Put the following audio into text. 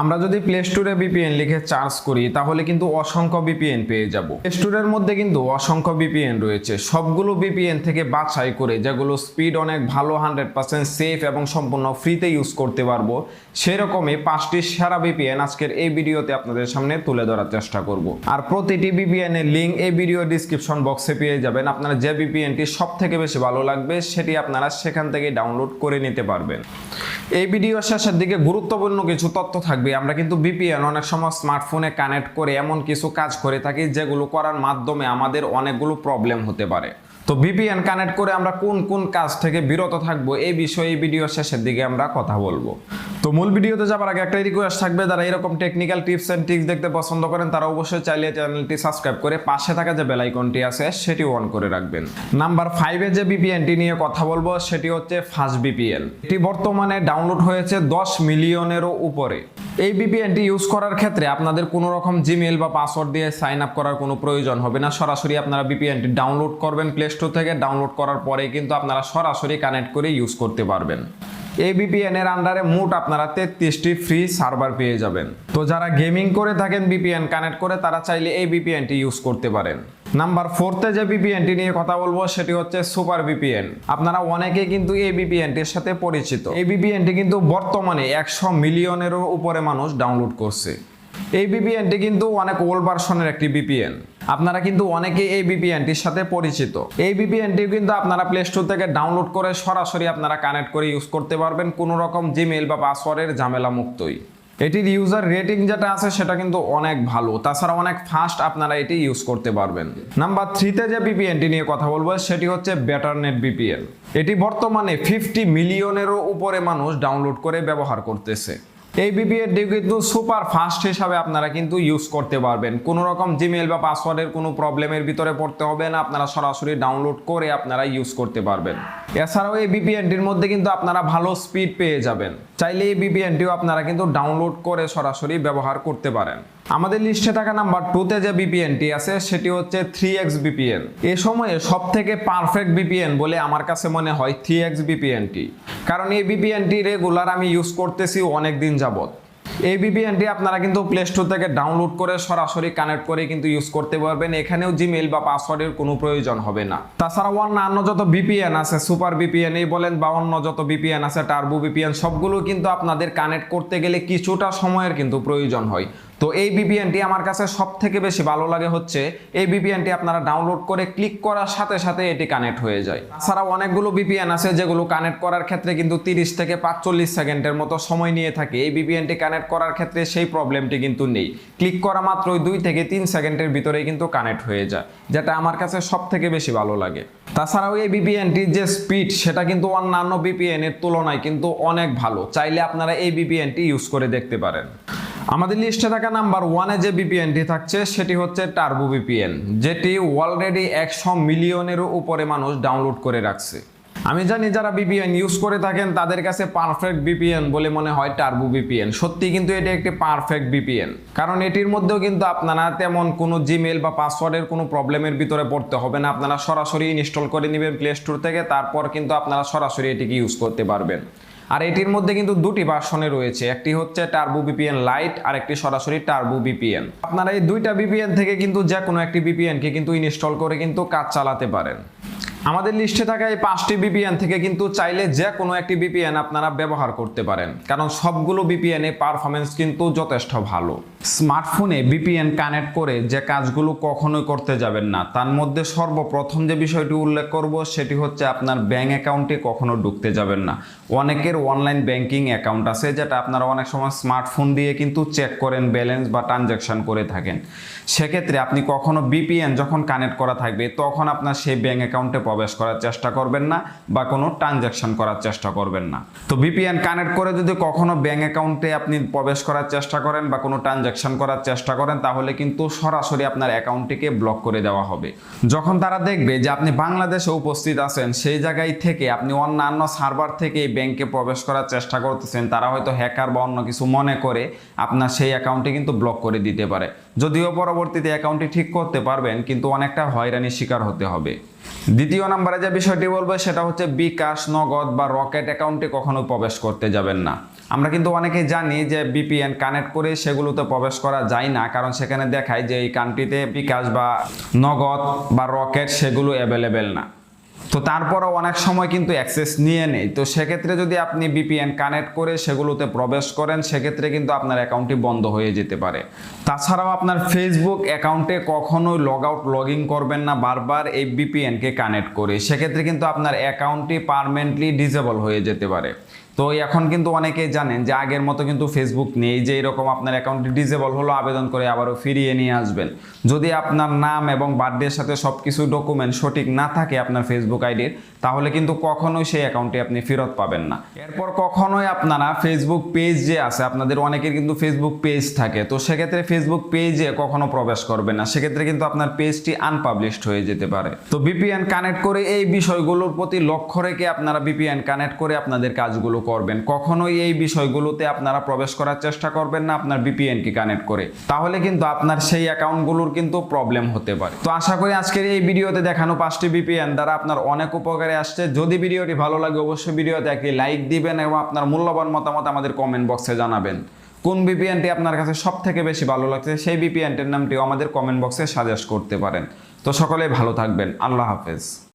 আমরা যদি প্লে স্টোরে বিপিএন লিখে চার্জ করি, তাহলে কিন্তু অসংখ্য বিপিএন পেয়ে যাব। প্লে স্টোরের মধ্যে কিন্তু অসংখ্য বিপিএন রয়েছে। সবগুলো বিপিএন থেকে বাছাই করে, যেগুলো স্পিড অনেক ভালো হান্ড্রেড পার্সেন্ট সেফ এবং সম্পূর্ণ ফ্রিতে ইউজ করতে পারব, সেরকমই পাঁচটি সেরা বিপিএন আজকের এই ভিডিওতে আপনাদের সামনে তুলে ধরার চেষ্টা করব। আর প্রতিটি বিপিএন এর লিঙ্ক এই ভিডিও ডিসক্রিপশন বক্সে পেয়ে যাবেন। আপনারা যে বিপিএনটি সব থেকে বেশি ভালো লাগবে, সেটি আপনারা সেখান থেকে ডাউনলোড করে নিতে পারবেন। এই ভিডিও শেষের দিকে গুরুত্বপূর্ণ কিছু তথ্য থাকবে। আমরা কিন্তু বিপিএন অনেক সময় স্মার্টফোনে কানেক্ট করে এমন কিছু কাজ করে থাকি যেগুলো করার মাধ্যমে আমাদের অনেকগুলো প্রবলেম হতে পারে। তো বিপিএন কানেক্ট করে আমরা কোন কোন কাজ থেকে বিরত থাকব এই বিষয়ে এই ভিডিও শেষের দিকে আমরা কথা বলব। তো মূল ভিডিওতে যাবার আগে একটা রিকোয়েস্ট থাকবে, যারা এরকম টেকনিক্যাল টিপস এন্ড ট্রিক্স দেখতে পছন্দ করেন তারা অবশ্যই চাইলে চ্যানেলটি সাবস্ক্রাইব করে পাশে থাকা যে বেল আইকনটি আছে সেটি অন করে রাখবেন। নাম্বার ফাইভে যে বিপিএনটি নিয়ে কথা বলব সেটি হচ্ছে ফাস্ট বিপিএন এটি বর্তমানে ডাউনলোড হয়েছে দশ মিলিয়নেরও উপরে। এই বিপিএনটি ইউজ করার ক্ষেত্রে আপনাদের কোনো রকম জিমেল বা পাসওয়ার্ড দিয়ে সাইন আপ করার কোনো প্রয়োজন হবে না। সরাসরি আপনারা বিপিএনটি ডাউনলোড করবেন প্লে স্টোর থেকে। ডাউনলোড করার পরে কিন্তু আপনারা সরাসরি কানেক্ট করে ইউজ করতে পারবেন। এই বিপিএন এর আন্ডারে মোট আপনারা তেত্রিশটি ফ্রি সার্ভার পেয়ে যাবেন। তো যারা গেমিং করে থাকেন বিপিএন কানেক্ট করে, তারা চাইলে এই বিপিএনটি ইউজ করতে পারেন। নাম্বার ফোর্থে যে বিপিএনটি নিয়ে কথা বলব, সেটি হচ্ছে সুপার বিপিএন আপনারা অনেকে কিন্তু এই বিপিএনটির সাথে পরিচিত। এই বিপিএনটি কিন্তু বর্তমানে একশো মিলিয়নেরও উপরে মানুষ ডাউনলোড করছে। এই বিপিএনটি কিন্তু অনেক ওল্ড ভার্সনের একটি বিপিএন আপনারা কিন্তু অনেকে এই বিপিএনটির সাথে পরিচিত। এই বিপিএনটি কিন্তু আপনারা প্লে স্টোর থেকে ডাউনলোড করে সরাসরি আপনারা কানেক্ট করে ইউজ করতে পারবেন। কোনো রকম জিমেল বা পাসওয়ার্ডের ঝামেলা মুক্তই এটির ইউজার রেটিং যেটা আছে সেটা কিন্তু অনেক ভালো। তাছাড়া অনেক ফাস্ট আপনারা এটি ইউজ করতে পারবেন। নাম্বার থ্রিতে যে বিপিএনটি নিয়ে কথা বলব, সেটি হচ্ছে বেটারনেট বিপিএন এটি বর্তমানে ফিফটি মিলিয়নেরও উপরে মানুষ ডাউনলোড করে ব্যবহার করতেছে। এই বিপিএনটি কিন্তু সুপার ফাস্ট হিসাবে আপনারা কিন্তু ইউজ করতে পারবেন। কোনো রকম জিমেল বা পাসওয়ার্ডের কোনো প্রবলেমের ভিতরে পড়তে হবে না। আপনারা সরাসরি ডাউনলোড করে আপনারা ইউজ করতে পারবেন। এছাড়াও এই বিপিএনটির মধ্যে কিন্তু আপনারা ভালো স্পিড পেয়ে যাবেন। চাইলে এই বিপিএনটিও আপনারা কিন্তু ডাউনলোড করে সরাসরি ব্যবহার করতে পারেন। আমাদের লিস্টে থাকা নাম্বার টুতে যে বিপিএনটি আছে, সেটি হচ্ছে থ্রি এক্স বিপিএন এ সময়ে সব থেকে পারফেক্ট বিপিএন বলে আমার কাছে মনে হয় থ্রি এক্স বিপিএনটি কারণ এই বিপিএনটি রেগুলার আমি ইউজ করতেছি অনেক দিন যাবত এই বিপিএনটি আপনারা কিন্তু প্লে স্টোর থেকে ডাউনলোড করে সরাসরি কানেক্ট করে কিন্তু ইউজ করতে পারবেন। এখানেও জিমেল বা পাসওয়ার্ডের কোনো প্রয়োজন হবে না। তাছাড়া অন্যান্য যত বিপিএন আছে সুপার বিপিএন এই বলেন বা অন্য যত বিপিএন আছে টার্বো বিপিএন সবগুলো কিন্তু আপনাদের কানেক্ট করতে গেলে কিছুটা সময়ের কিন্তু প্রয়োজন হয়। তো এই বিপিএনটি আমার কাছে সব থেকে বেশি ভালো লাগে হচ্ছে, এই বিপিএনটি আপনারা ডাউনলোড করে ক্লিক করার সাথে সাথে এটি কানেক্ট হয়ে যায়। তাছাড়া অনেকগুলো বিপিএন আছে যেগুলো কানেক্ট করার ক্ষেত্রে কিন্তু তিরিশ থেকে পাঁচচল্লিশ সেকেন্ডের মতো সময় নিয়ে থাকে। এই বিপিএনটি কানেক্ট করার ক্ষেত্রে সেই প্রবলেমটি কিন্তু নেই। ক্লিক করা মাত্রই দুই থেকে তিন সেকেন্ডের ভিতরেই কিন্তু কানেক্ট হয়ে যায়, যেটা আমার কাছে সব থেকে বেশি ভালো লাগে। তাছাড়াও এই বিপিএনটির যে স্পিড সেটা কিন্তু অন্যান্য বিপিএন এর তুলনায় কিন্তু অনেক ভালো। চাইলে আপনারা এই বিপিএনটি ইউজ করে দেখতে পারেন। আমাদের লিস্টে থাকা নাম্বার ওয়ানে যে বিপিএনটি থাকছে, সেটি হচ্ছে টার্বো বিপিএন যেটি অলরেডি একশো মিলিয়নেরও উপরে মানুষ ডাউনলোড করে রাখছে। আমি জানি যারা বিপিএন ইউজ করে থাকেন, তাদের কাছে পারফেক্ট বিপিএন বলে মনে হয় টার্বো বিপিএন সত্যি কিন্তু এটি একটি পারফেক্ট বিপিএন কারণ এটির মধ্যেও কিন্তু আপনারা তেমন কোনো জিমেল বা পাসওয়ার্ডের কোনো প্রবলেমের ভিতরে পড়তে হবে না। আপনারা সরাসরি ইনস্টল করে নেবেন প্লে স্টোর থেকে, তারপর কিন্তু আপনারা সরাসরি এটিকে ইউজ করতে পারবেন। আর এটির মধ্যে কিন্তু দুটি ভার্সনে রয়েছে। একটি হচ্ছে টার্বো বিপিএন লাইট আর একটি সরাসরি টার্বো বিপিএন আপনারা এই দুইটা বিপিএন থেকে কিন্তু যে কোনো একটি বিপিএনকে কিন্তু ইনস্টল করে কিন্তু কাজ চালাতে পারেন। আমাদের লিস্টে থাকা এই পাঁচটি বিপিএন থেকে কিন্তু চাইলে যে কোনো একটি বিপিএন আপনারা ব্যবহার করতে পারেন। কারণ সবগুলো বিপিএন এ পারফরমেন্স কিন্তু যথেষ্ট ভালো। স্মার্টফোনে বিপিএন কানেক্ট করে যে কাজগুলো কখনোই করতে যাবেন না, তার মধ্যে সর্বপ্রথম যে বিষয়টি উল্লেখ করব সেটি হচ্ছে আপনার ব্যাংক অ্যাকাউন্টে কখনো ঢুকতে যাবেন না। অনেকের অনলাইন ব্যাংকিং অ্যাকাউন্ট আছে যেটা আপনারা অনেক সময় স্মার্টফোন দিয়ে কিন্তু চেক করেন ব্যালেন্স বা ট্রানজ্যাকশন করে থাকেন। সেক্ষেত্রে আপনি কখনো বিপিএন যখন কানেক্ট করা থাকবে, তখন আপনার সেই ব্যাংক অ্যাকাউন্টে প্রবেশ করার চেষ্টা করবেন না বা কোনো ট্রানজ্যাকশন করার চেষ্টা করবেন না। তো বিপিএন কানেক্ট করে যদি কখনো ব্যাংক অ্যাকাউন্টে আপনি প্রবেশ করার চেষ্টা করেন বা কোনো ট্রানজ্যাকশন করার চেষ্টা করেন, তাহলে কিন্তু সরাসরি আপনার অ্যাকাউন্টটিকে ব্লক করে দেওয়া হবে। যখন তারা দেখবে যে আপনি বাংলাদেশে উপস্থিত আছেন, সেই জায়গায় থেকে আপনি অন্যান্য সার্ভার থেকে এই ব্যাংকে প্রবেশ করার চেষ্টা করতেছেন, তারা হয়তো হ্যাকার বা অন্য কিছু মনে করে আপনার সেই অ্যাকাউন্টে কিন্তু ব্লক করে দিতে পারে। যদিও পরবর্তীতে অ্যাকাউন্টটি ঠিক করতে পারবেন, কিন্তু অনেকটা হয়রানির শিকার হতে হবে। দ্বিতীয় নম্বরে যে বিষয়টি বলব, সেটা হচ্ছে বিকাশ নগদ বা রকেট অ্যাকাউন্টে কখনো প্রবেশ করতে যাবেন না। আমরা কিন্তু অনেকেই জানি যে বিপিএন কানেক্ট করে সেগুলোতে প্রবেশ করা যায় না, কারণ সেখানে দেখায় যে এই কান্ট্রিতে বিকাশ বা নগদ বা রকেট সেগুলো অ্যাভেলেবেল না। তো তারপরও অনেক সময় কিন্তু অ্যাক্সেস নিয়ে নেই। তো সেক্ষেত্রে যদি আপনি বিপিএন কানেক্ট করে সেগুলোতে প্রবেশ করেন, সেক্ষেত্রে কিন্তু আপনার অ্যাকাউন্টটি বন্ধ হয়ে যেতে পারে। তাছাড়াও আপনার ফেসবুক অ্যাকাউন্টে কখনোই লগ আউট লগ ইন করবেন না, বারবার এই বিপিএনকে কানেক্ট করে। সেক্ষেত্রে কিন্তু আপনার অ্যাকাউন্টটি পারমানেন্টলি ডিজেবল হয়ে যেতে পারে। তো এখন কিন্তু অনেকেই জানেন যে আগের মতো কিন্তু ফেসবুক নেই, যে এরকম আপনার অ্যাকাউন্টটি ডিসেবল হলো, আবেদন করে আবারও ফিরিয়ে নিয়ে আসবেন। যদি আপনার নাম এবং বার্থডের সাথে সব কিছু ডকুমেন্ট সঠিক না থাকে আপনার ফেসবুক আইডির তাহলে কিন্তু কখনোই সেই অ্যাকাউন্টটি আপনি ফেরত পাবেন না। এরপর কখনোই আপনারা ফেসবুক পেজ যে আছে, আপনাদের অনেকের কিন্তু ফেসবুক পেজ থাকে, তো সেক্ষেত্রে ফেসবুক পেজে কখনো প্রবেশ করবে না। সেক্ষেত্রে কিন্তু আপনার পেজটি আনপাবলিশড হয়ে যেতে পারে। তো বিপিএন কানেক্ট করে এই বিষয়গুলোর প্রতি লক্ষ্য রেখে আপনারা বিপিএন কানেক্ট করে আপনাদের কাজগুলো করবেন। কখনোই এই বিষয়গুলোতে আপনারা প্রবেশ করার চেষ্টা করবেন না, আপনার বিপিএন কে কানেক্ট করে। তাহলে কিন্তু আপনার সেই অ্যাকাউন্টগুলোর কিন্তু প্রবলেম হতে পারে। তো আশা করি আজকের এই ভিডিওতে দেখানো পাঁচটি বিপিএন দ্বারা আপনার অনেক উপকারে আসছে। যদি ভিডিওটি ভালো লাগে, অবশ্যই ভিডিওতে একটি লাইক দিবেন এবং আপনার মূল্যবান মতামত আমাদের কমেন্ট বক্সে জানাবেন। কোন বিপিএনটি আপনার কাছে সব থেকে বেশি ভালো লাগছে, সেই বিপিএনটির নামটিও আমাদের কমেন্ট বক্সে সাজেস্ট করতে পারেন। তো সকলে ভালো থাকবেন। আল্লাহ হাফেজ।